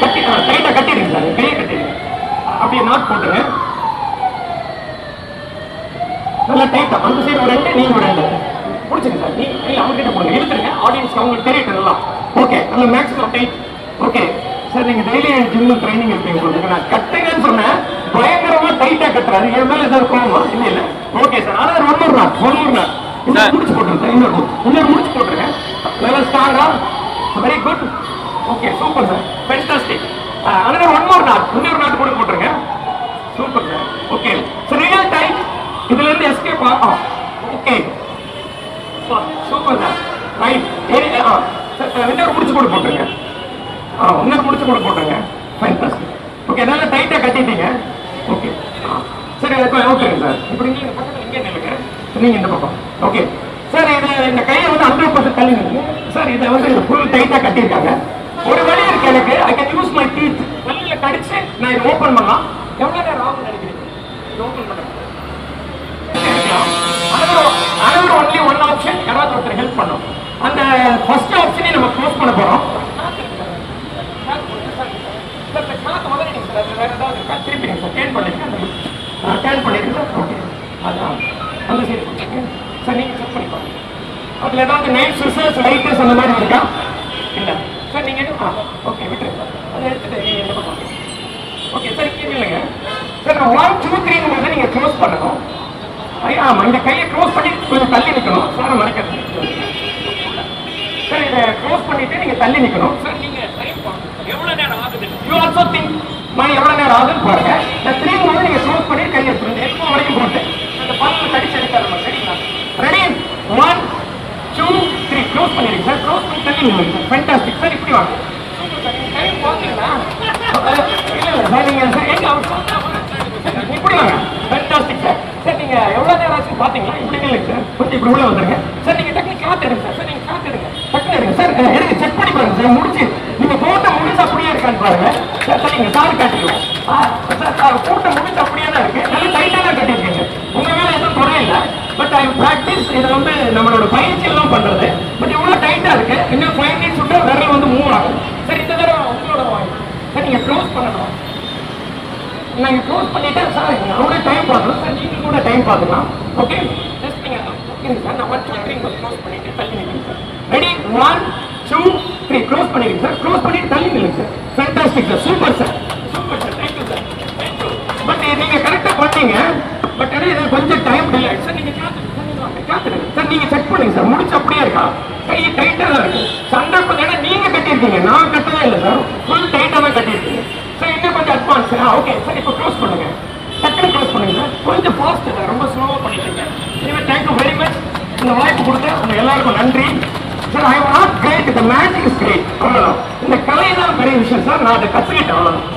கட்டி டைட்டா கட்டிடுங்க சார் கையை கட்டிடுங்க அப்படியே நாட் போட்டுருங்க நல்லா டைட்டா அந்த சைடு ஒரு ரெண்டு நீங்க ஒரு ரெண்டு பிடிச்சிங்க சார் நீ இல்ல அவங்க கிட்ட போடுங்க இழுத்துருங்க ஆடியன்ஸ் அவங்களுக்கு தெரியட்டும் நல்லா ஓகே நல்ல மேக்ஸிமம் டைட் ஓகே சார் நீங்க டெய்லி ஜிம் ட்ரைனிங் இருப்பீங்க உங்களுக்கு நான் கட்டுங்கன்னு சொன்னேன் பயங்கரமா டைட்டா கட்டுறாரு என் மேலே சார் கோவமா இல்ல இல்ல ஓகே சார் ஆனா ஒன் ஒரு நாள் ஒன் ஒரு நாள் இன்னொரு முடிச்சு போட்டுருங்க சார் இன்னொரு இன்னொரு முடிச்சு போட்டுருங்க நல்லா ஸ்டாரா very good okay super sir fantastic another one more knot இன்னொரு நாட் கூட போட்டுருங்க. Super sir okay sir real time இதுல இருந்து எஸ்கேப் ஆகும் ஓகே சூப்பர் சார் ரைட் இன்னொரு முடிச்சு கூட போட்டுருங்க. ஆ இன்னொரு முடிச்சு கூட போட்டுருங்க. ஃபென்டாஸ்டிக் ஓகே நல்லா டைட்டாக கட்டிட்டீங்க. ஓகே சரி ஓகே ஓகேங்க சார் இப்படி நீங்கள் பக்கத்தில் இங்கே நில்லுங்க. நீங்கள் இந்த பக்கம். ஓகே சார் இது இந்த கையை வந்து ஹண்ட்ரட் பர்சன்ட் தள்ளி சார் இதை வந்து ஃபுல் டைட்டாக கட்டியிருக்காங்க. ஒரு வழி இருக்கு எனக்கு. I can use my teeth பல்லில் கடிச்சு நான் இதை ஓப்பன் பண்ணலாம் எவ்வளோ நேரம் ஆகும் நினைக்கிறீங்க? இது ஓப்பன் பண்ணுறேன் அனதர் ஒன்லி ஒன் ஆப்ஷன் யாராவது ஒருத்தர் ஹெல்ப் பண்ணும். அந்த ஃபர்ஸ்ட் ஆப்ஷனே நம்ம க்ளோஸ் பண்ண போறோம். டேர்ன் பண்ணிருங்க ஓகே அதான். அந்த சைடு சார் நீங்கள் செக் பண்ணி பாருங்க அதுல ஏதாவது நைட் ரிசர்ச் லைட்டஸ் அந்த மாதிரி இருக்கா? இல்ல. சார் நீங்க எடு- ஆ ஓகே விட்டுருங்க. அதை எடுத்துட்டு நீங்க இந்த பக்கம்? ஓகே சார் கீழே இல்லைங்க சார் ஒன் டூ த்ரீன்னு வந்து நீங்க க்ளோஸ் பண்ணணும். ஐயா, ஆமா இந்த கையை க்ளோஸ் பண்ணி கொஞ்சம் தள்ளி நிக்கணும். சார் மறைக்கிறது சார் இதை க்ளோஸ் பண்ணிட்டு நீங்க தள்ளி நிக்கணும். சார் நீங்க டைம் எவ்வளவு நேரம் ஆகுது? யூ ஆல்சோ திங்க் மணி எவ்வளவு நேரம் ஆகுதுன்னு பாருங்க இந்த த்ரீ வந்து நீங்க க்ளோஸ் பண்ணி கையை எடுத்துருங்க எப்போ வரைக்கும் போட்டு அந்த பல்ல கடிச்சு எடுக்காத சரிங்களா ready one two three close பண்ணிடுங்க சார் க்ளோஸ் பண்ணி தள்ளி நில்லுங்க சார் ஃபேண்டாஸ்டிக் சார் இப்படி வாங்க Super sir. நீங்க time பார்த்தீங்களா? அஹ், இல்ல, இல்ல, சார், நீங்க சார், இப்படி வாங்க ஃபேண்டாஸ்டிக் சார் சார் நீங்க எவ்வளவு நேரம் ஆச்சு பாத்தீங்களா இப்படி இல்லைங்க சார் கொஞ்சம் இப்படி உள்ள வந்துருங்க சார் நீங்க டக்குனு காத்து எடுங்க சார் நீங்க காத்து எடுங்க டக்குனு எடுங்க சார் எடுங்க செக் பண்ணி பாருங்க சார் முடிச்சு நீங்க போட்ட முடிச்சு அப்படியே இருக்கான்னு பாருங்க சார் சார் நீங்க சார் காட்டிக்கலாம் சார் போட்ட முடிச்சு அப்படியே தான் இருக்கு நல்ல டைட்டா தான் கட்டியிருக்கீங்க உங்க வேலை எதுவும் குறை பட் ஐ ப்ராக்டிஸ் இதை வந்து நம்மளோட பயிற்சி எல்லாம் பண்றது பட் இவ்வளவு டைட்டா இருக்கு இன்னும் ஃபைவ் மினிட்ஸ் விட்டு விரல் வந்து மூவ் ஆகும் சார் இந்த தடவை உங்களோட வாங்கி சார் நீங்க க்ளோஸ் பண்ணணும் நீங்கள் க்ளோஸ் பண்ணிட்டு சார் அவங்க டைம் பார்க்கலாம். சார் நீங்கள் கூட டைம் பார்த்துக்கலாம் ஓகே ஜஸ்ட் நீங்கள் ஓகேங்க சார் நான் ஒன் டூ த்ரீ க்ளோஸ் பண்ணிட்டு தள்ளி நிற்கிறேன் sir. Ready one two three close பண்ணிடுங்க சார். க்ளோஸ் பண்ணிட்டு தள்ளி நில்லுங்க sir. Fantastic sir. Super sir. Super sir. Thank you sir. Thank you but நீங்கள் கரெக்டாக பண்ணீங்க பட் ஆனால் இது கொஞ்சம் டைம் டிலே சார் நீங்கள் காத்துடுங்க சார் நீங்கள் செக் பண்ணுங்க சார். முடிச்சு அப்படியே இருக்கா? கை டைட்டாக தான் இருக்கு. சண்டை கொஞ்சம் ஏன்னா நீங்கள் கட்டியிருக்கீங்க. நான் கட்டவே இல்லை சார். ஃபுல் டைட்டாக தான் கட்டியிருக்கீங்க. ரெஸ்பான்ஸ் ஓகே சார் இப்போ க்ளோஸ் பண்ணுங்க. டக்குனு க்ளோஸ் பண்ணுங்க. சார் கொஞ்சம் ஃபாஸ்ட் சார் ரொம்ப ஸ்லோவாக பண்ணிட்டுருங்க இனிமேல் தேங்க்யூ வெரி மச் இந்த வாய்ப்பு கொடுத்த உங்க எல்லாருக்கும் நன்றி. சார் ஐ நாட் கிரேட் இந்த மேஜிக் இஸ் கிரேட் அவ்வளோதான் இந்த கலை தான் பெரிய விஷயம் சார் நான் அதை கற்றுக்கிட்டேன் அவ்வளோதான்